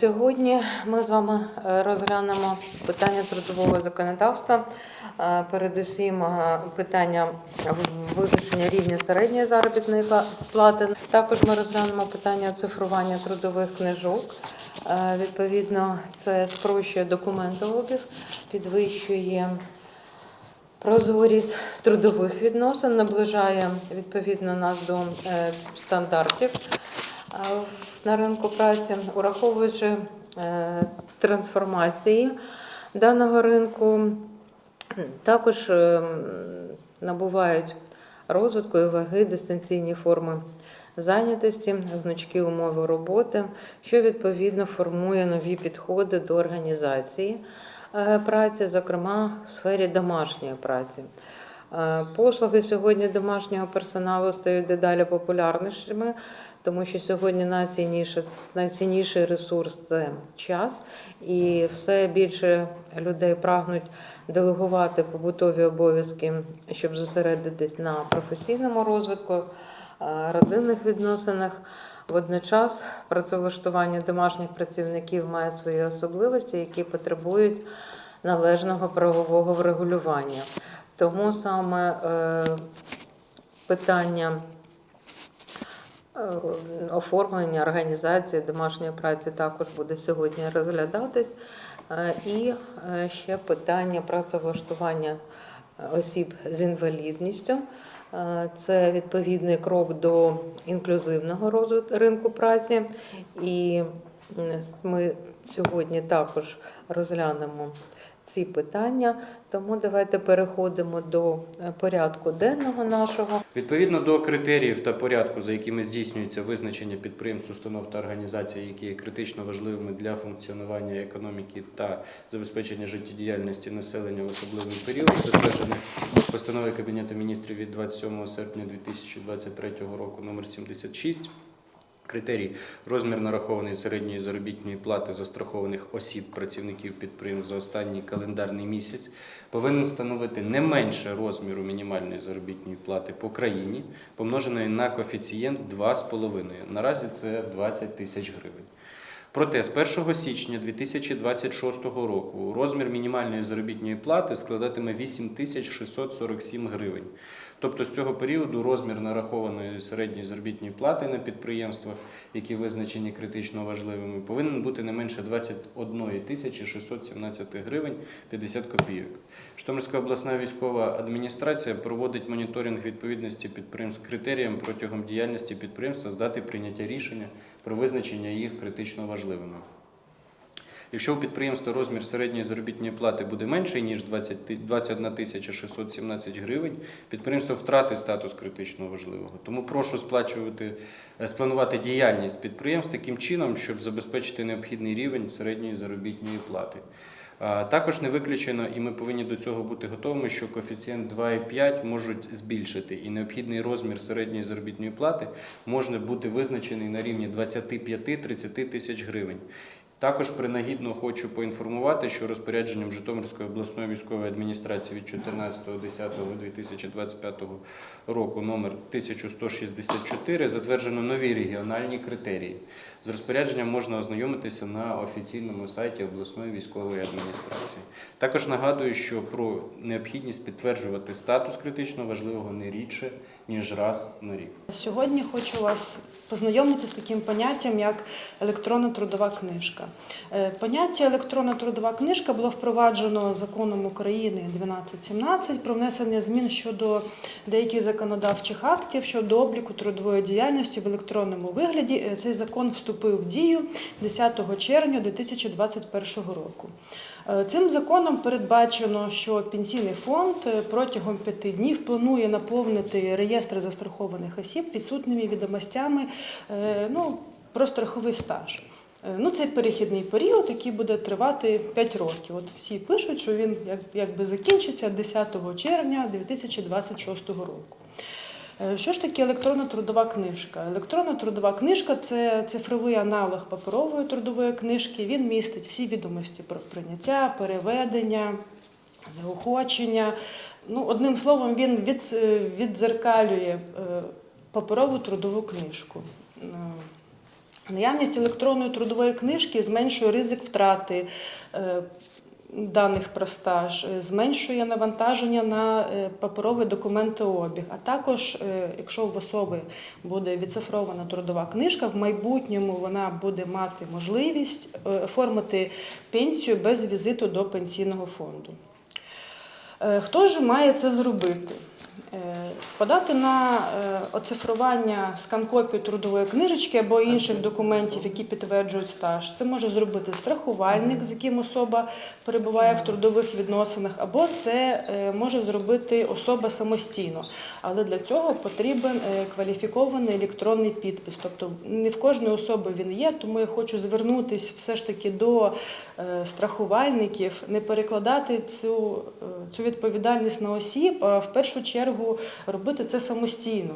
Сьогодні ми з вами е, розглянемо питання трудового законодавства. Е, Передусім е, питання визначення рівня середньої заробітної плати. Також ми розглянемо питання цифрування трудових книжок. Відповідно, це спрощує документообіг, підвищує прозорість трудових відносин, наближає відповідно нас до стандартів на ринку праці, ураховуючи е, трансформації даного ринку, також е, набувають розвитку і ваги дистанційні форми зайнятості, гнучкі умови роботи, що відповідно формує нові підходи до організації е, праці, зокрема в сфері домашньої праці. Е, Послуги сьогодні домашнього персоналу стають дедалі популярнішими, тому що сьогодні найцінніше, найцінніший ресурс це час, і все більше людей прагнуть делегувати побутові обов'язки, щоб зосередитись на професійному розвитку, е, родинних відносинах. Водночас працевлаштування домашніх працівників має свої особливості, які потребують належного правового врегулювання. Тому саме е, питання е, оформлення організації домашньої праці також буде сьогодні розглядатись. Е, І ще питання працевлаштування осіб з інвалідністю. Це відповідний крок до інклюзивного розвитку ринку праці. І ми сьогодні також розглянемо ці питання. Тому давайте переходимо до е, порядку денного нашого. Відповідно до критеріїв та порядку, за якими здійснюється визначення підприємств, установ та організацій, які є критично важливими для функціонування економіки та забезпечення життєдіяльності населення в особливий період, затверджених постановою Кабінету міністрів від 27 серпня 2023 року номер 76. Критерій розмір нарахованої середньої заробітної плати застрахованих осіб працівників підприємств за останній календарний місяць повинен становити не менше розміру мінімальної заробітної плати по країні, помноженої на коефіцієнт 2,5. Наразі це 20 тисяч гривень. Проте з 1 січня 2026 року розмір мінімальної заробітної плати складатиме 8647 гривень. Тобто з цього періоду розмір нарахованої середньої заробітної плати на підприємствах, які визначені критично важливими, повинен бути не менше 21 тисячі 617 гривень 50 копійок. Житомирська обласна військова адміністрація проводить моніторинг відповідності підприємств критеріям протягом діяльності підприємства з дати прийняття рішення про визначення їх критично важливими. Якщо у підприємства розмір середньої заробітної плати буде менший, ніж 20 21 тисяча 617 гривень, підприємство втратить статус критично важливого. Тому прошу сплачувати, е, спланувати діяльність підприємств таким чином, щоб забезпечити необхідний рівень середньої заробітної плати. Також не виключено, і ми повинні до цього бути готовими, що коефіцієнт 2,5 можуть збільшити, і необхідний розмір середньої заробітної плати може бути визначений на рівні 25-30 тисяч гривень. Також принагідно хочу поінформувати, що розпорядженням Житомирської обласної військової адміністрації від 14.10.2025 року номер 1164 затверджено нові регіональні критерії. З розпорядженням можна ознайомитися на офіційному сайті обласної військової адміністрації. Також нагадую, що про необхідність підтверджувати статус критично важливого не рідше ніж раз на рік. Сьогодні хочу вас познайомити з таким поняттям, як електронна трудова книжка. Е, Поняття електронна трудова книжка було впроваджено законом України 1217 про внесення змін щодо деяких законодавчих актів щодо обліку трудової діяльності в електронному вигляді. Е, Цей закон вступив в дію 10 червня 2021 року. Е, Цим законом передбачено, що пенсійний фонд е, протягом п'яти днів планує наповнити реєстр застрахованих осіб відсутніми відомостями е, ну, про страховий стаж. Ну, це перехідний період, який буде тривати 5 років. От всі пишуть, що він якби закінчиться 10 червня 2026 року. Е, Що ж таке електронна трудова книжка? Електронна трудова книжка це цифровий аналог паперової трудової книжки. Він містить всі відомості про прийняття, переведення, заохочення. Ну, одним словом, він від, відзеркалює е, паперову трудову книжку. Е, Наявність електронної трудової книжки зменшує ризик втрати е, даних про стаж, е, зменшує навантаження на е, паперовий документообіг. А також, е, якщо в особи буде відцифрована трудова книжка, в майбутньому вона буде мати можливість оформити пенсію без візиту до пенсійного фонду. Хто ж має це зробити? Е, Подати на е, оцифрування скан-копію трудової книжечки або інших документів, які підтверджують стаж. Це може зробити страхувальник, з яким особа перебуває в трудових відносинах, або це е, може зробити особа самостійно. Але для цього потрібен кваліфікований електронний підпис. Тобто не в кожної особи він є, тому я хочу звернутися все ж таки до страхувальників, не перекладати цю, цю відповідальність на осіб, а в першу чергу робити це самостійно.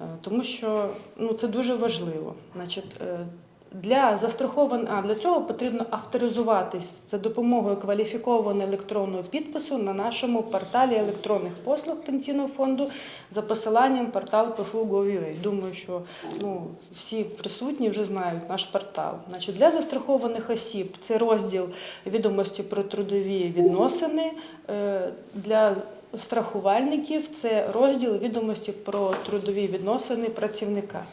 Е, Тому що ну, це дуже важливо. Значить, е, для застрахован... а, для цього потрібно авторизуватись за допомогою кваліфікованого електронного підпису на нашому порталі електронних послуг пенсійного фонду за посиланням портал PFU.gov.ua. Думаю, що ну, всі присутні вже знають наш портал. Значить, для застрахованих осіб це розділ відомості про трудові відносини. Е, Для страхувальників це розділ відомості про трудові відносини працівника.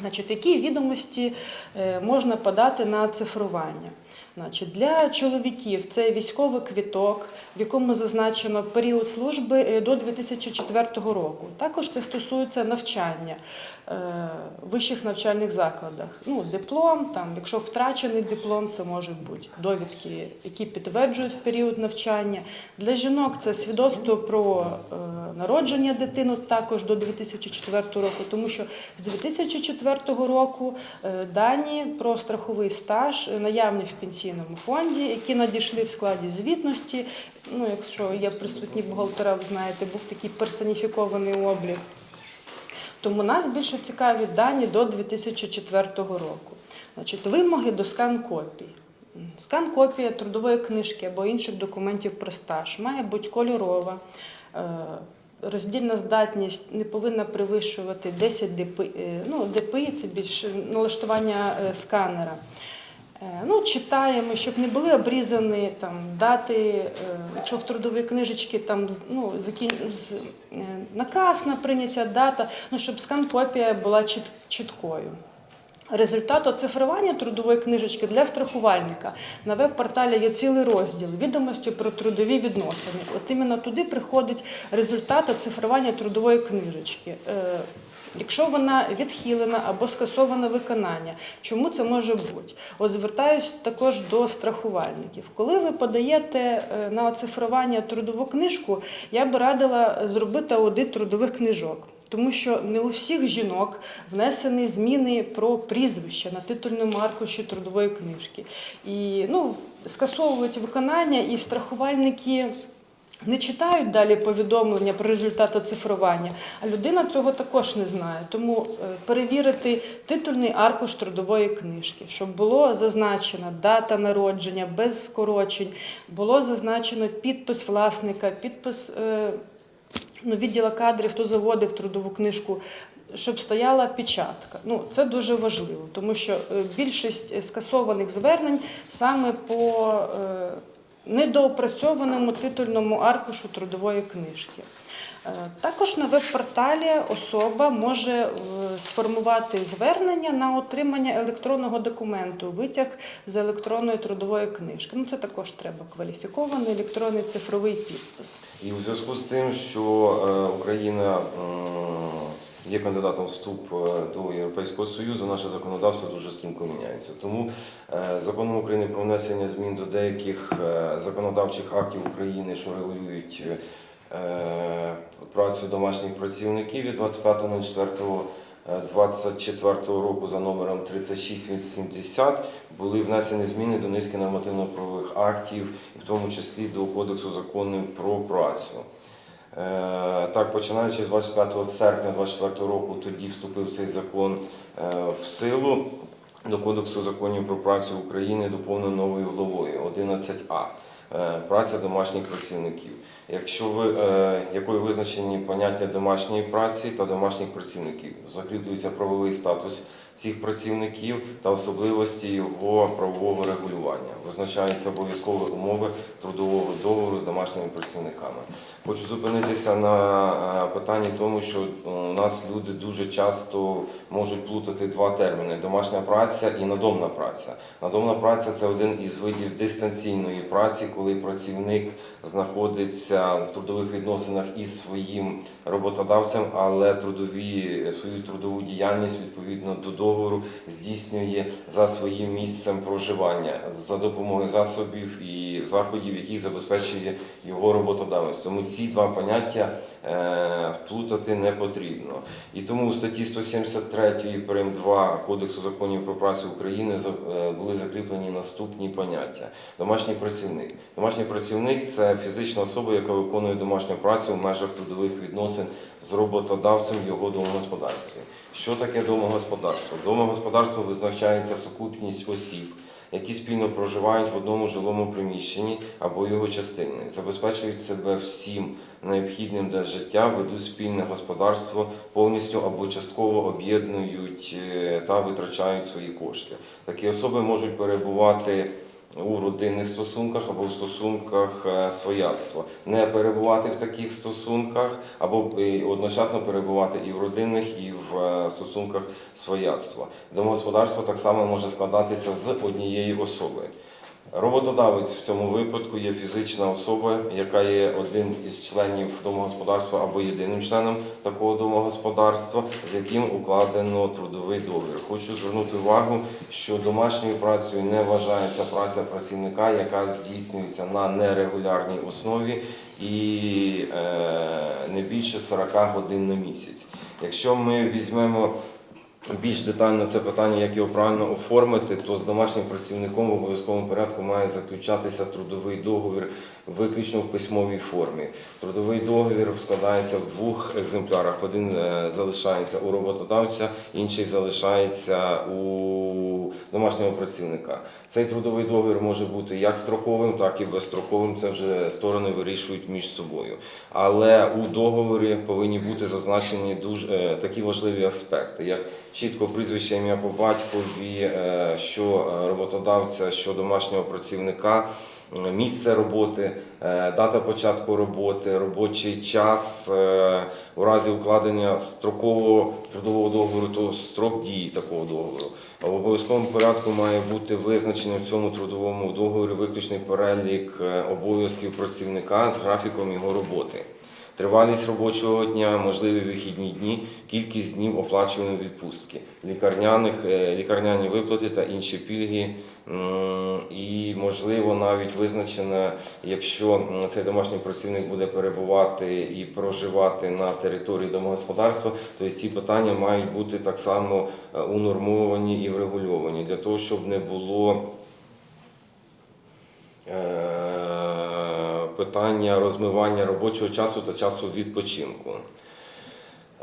Значить, які відомості е, можна подати на цифрування? Значить, для чоловіків це військовий квіток, в якому зазначено період служби е, до 2004 року. Також це стосується навчання е, в вищих навчальних закладах. Ну, диплом, там, якщо втрачений диплом, це може бути довідки, які підтверджують період навчання. Для жінок це свідоцтво про е, народження дитини також до 2004 року, тому що з 2004 року дані про страховий стаж наявні в пенсійному фонді, які надійшли в складі звітності. Ну, якщо є присутні бухгалтера, ви знаєте, був такий персоніфікований облік. Тому нас більше цікаві дані до 2004 року. Значить, вимоги до скан-копій. Скан-копія трудової книжки або інших документів про стаж має бути кольорова. е, Роздільна здатність не повинна перевищувати 10 дпи. е, Ну, дпи це більше налаштування е, сканера. Е, Ну, читаємо, щоб не були обрізані там, дати, е, якщо в трудовій книжечці там, ну, закін... е, наказ на прийняття дата, ну, щоб скан-копія була чіт... чіткою. Результат оцифрування трудової книжечки для страхувальника на веб-порталі є цілий розділ відомості про трудові відносини. От іменно туди приходить результат оцифрування трудової книжечки. Якщо вона відхилена або скасоване виконання, чому це може бути? От звертаюсь також до страхувальників. Коли ви подаєте е, на оцифрування трудову книжку, я би радила зробити аудит трудових книжок. Тому що не у всіх жінок внесені зміни про прізвище на титульному аркуші трудової книжки. І ну, скасовують виконання, і страхувальники не читають далі повідомлення про результати цифрування, а людина цього також не знає. Тому е, перевірити титульний аркуш трудової книжки, щоб було зазначена дата народження без скорочень, було зазначено підпис власника, підпис е, ну, відділа кадрів, хто заводив трудову книжку. Щоб стояла печатка. Ну, це дуже важливо, тому що е, більшість скасованих звернень саме по недоопрацьованому титульному аркушу трудової книжки. Е, Також на веб-порталі особа може е, сформувати звернення на отримання електронного документу, витяг з електронної трудової книжки. Ну, це також треба кваліфікований електронний цифровий підпис. І у зв'язку з тим, що е, Україна є кандидатом вступ е, до Європейського Союзу, наше законодавство дуже стрімко міняється. Тому е, законом України про внесення змін до деяких е, законодавчих актів України, що регулюють працю домашніх працівників від 25.04. 24 року за номером 3680 були внесені зміни до низки нормативно-правових актів, в тому числі до Кодексу законів про працю. Е, Так, починаючи з 25 серпня 2024 року, тоді вступив цей закон е, в силу. До Кодексу законів про працю України доповнено новою главою 11а. Е, Праця домашніх працівників. Якщо ви якою визначені поняття домашньої праці та домашніх працівників, закріплюється правовий статус цих працівників та особливості його правового регулювання. Визначаються обов'язкові умови трудового договору з домашніми працівниками. Хочу зупинитися на е, питанні тому, що е, у нас люди дуже часто можуть плутати два терміни: домашня праця і надомна праця. Надомна праця це один із видів дистанційної праці, коли працівник знаходиться в трудових відносинах із своїм роботодавцем, але трудові свою трудову діяльність відповідно до договору здійснює за своїм місцем проживання за допомогою засобів і заходів, які забезпечує його роботодавець. Тому ці два поняття плутати не потрібно. І тому у статті 173 прим. 2 Кодексу законів про працю України е, були закріплені наступні поняття. Домашній працівник. Домашній працівник це фізична особа, яка виконує домашню працю в межах трудових відносин з роботодавцем його домогосподарстві. Що таке домогосподарство? Домогосподарство визначається сукупність осіб, які спільно проживають в одному жилому приміщенні або його частини, забезпечують себе всім необхідним для життя, ведуть спільне господарство, повністю або частково об'єднують е, та витрачають свої кошти. Такі особи можуть перебувати у родинних стосунках або в стосунках е, свояцтва, не перебувати в таких стосунках, або е, одночасно перебувати і в родинних, і в е, стосунках свояцтва. Домогосподарство так само може складатися з однієї особи. Роботодавець в цьому випадку є фізична особа, яка є один із членів домогосподарства або єдиним членом такого домогосподарства, з яким укладено трудовий договір. Хочу звернути увагу, що домашньою працею не вважається праця працівника, яка здійснюється на нерегулярній основі і е, не більше 40 годин на місяць. Якщо ми візьмемо більш детально це питання, як його правильно оформити, то з домашнім працівником в обов'язковому порядку має заключатися трудовий договір виключно в письмовій формі. Трудовий договір складається в двох екземплярах. Один е, залишається у роботодавця, інший залишається у домашнього працівника. Цей трудовий договір може бути як строковим, так і безстроковим. Це вже сторони вирішують між собою. Але у договорі повинні бути зазначені дуже е, такі важливі аспекти, як чітко прізвище ім'я по батькові, е, що роботодавця, що домашнього працівника, місце роботи, е, дата початку роботи, робочий час. е, У разі укладення строкового трудового договору, то строк дії такого договору. В обов'язковому порядку має бути визначений в цьому трудовому договорі виключний перелік е, обов'язків працівника з графіком його роботи. Тривалість робочого дня, можливі вихідні дні, кількість днів оплачуваної відпустки, лікарняних, е, лікарняні виплати та інші пільги. І можливо навіть визначено, якщо цей домашній працівник буде перебувати і проживати на території домогосподарства, то ці питання мають бути так само е, унормовані і врегульовані для того, щоб не було е, питання розмивання робочого часу та часу відпочинку.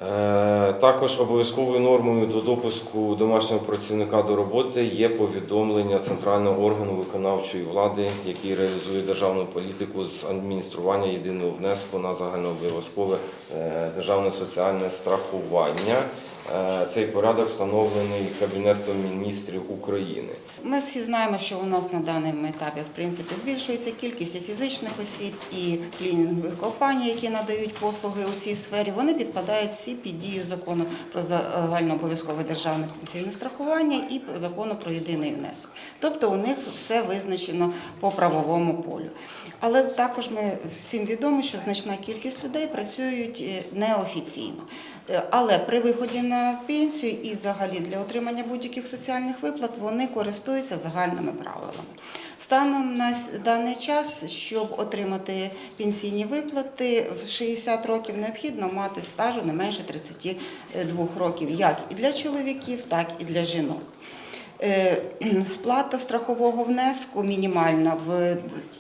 Е, Також обов'язковою нормою до допуску домашнього працівника до роботи є повідомлення центрального органу виконавчої влади, який реалізує державну політику з адміністрування єдиного внеску на загальнообов'язкове е, державне соціальне страхування. Е, Цей порядок встановлений Кабінетом міністрів України. Ми всі знаємо, що у нас на даному етапі в принципі збільшується кількість і фізичних осіб і клінінгових компаній, які надають послуги у цій сфері. Вони підпадають всі під дію закону про загальнообов'язкове державне пенсійне страхування і закону про єдиний внесок. Тобто у них все визначено по правовому полю. Але також ми всім відомо, що значна кількість людей працюють е, неофіційно. Е, Але при виході на пенсію і взагалі для отримання будь-яких соціальних виплат вони користуються загальними правилами. Станом на даний час, щоб отримати пенсійні виплати, в 60 років необхідно мати стажу не менше 32 років, як і для чоловіків, так і для жінок. Е, Сплата страхового внеску мінімальна в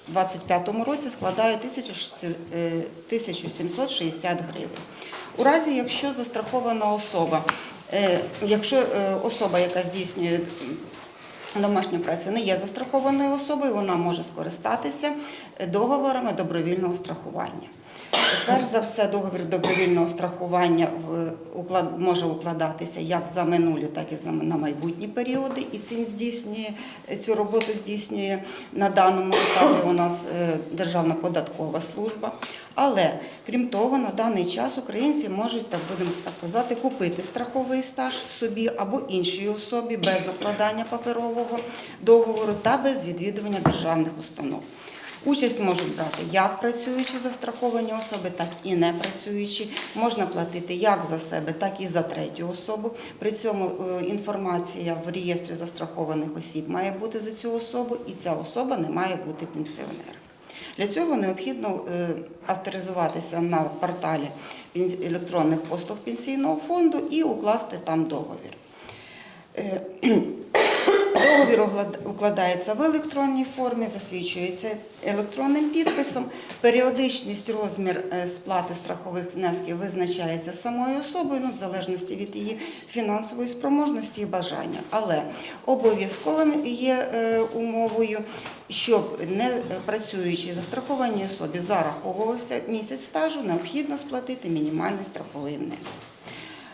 2025 році складає 1600, е, 1760 гривень. У разі, якщо застрахована особа, е, якщо е, особа, яка здійснює домашню працю, не є застрахованою особою, вона може скористатися договорами добровільного страхування. Перш за все, договір добровільного страхування може укладатися як за минулі, так і на майбутні періоди. І цим здійснює цю роботу здійснює на даному етапі у нас е, Державна податкова служба. Але крім того, на даний час українці можуть, так будемо так казати, купити страховий стаж собі або іншій особі без укладання паперового договору та без відвідування державних установ. Участь можуть брати як працюючі застраховані особи, так і не працюючі. Можна платити як за себе, так і за третю особу. При цьому е, інформація в реєстрі застрахованих осіб має бути за цю особу, і ця особа не має бути пенсіонером. Для цього необхідно е, авторизуватися на порталі електронних послуг пенсійного фонду і укласти там договір. Договір укладається в електронній формі, засвідчується електронним підписом. Періодичність, розмір е, сплати страхових внесків визначається самою особою, ну, в залежності від її фінансової спроможності і бажання. Але обов'язковим є е, умовою, щоб не працюючи застрахованій особі зараховувався місяць стажу, необхідно сплатити мінімальний страховий внесок.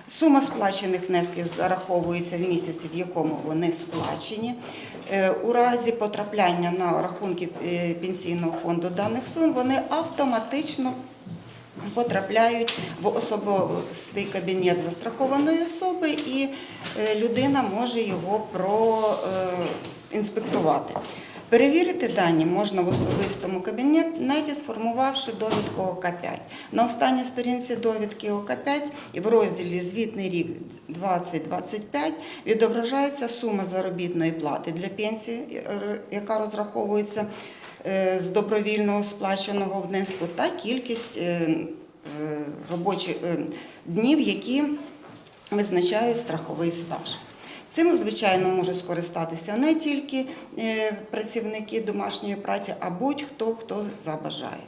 Сума сплачених внесків зараховується в місяці, в якому вони сплачені. Е, У разі потрапляння на рахунки е, пенсійного фонду даних сум вони автоматично потрапляють в особистий кабінет застрахованої особи, і е, людина може його проінспектувати. Перевірити дані можна в особистому кабінеті, сформувавши довідку ОК5. На останній сторінці довідки ОК5 і в розділі Звітний рік 2025 відображається сума заробітної плати для пенсії, е, яка розраховується е, з добровільного сплаченого внеску, та кількість е, робочих днів, які визначають страховий стаж. Цим, звичайно, можуть скористатися не тільки е, працівники домашньої праці, а будь-хто, хто забажає.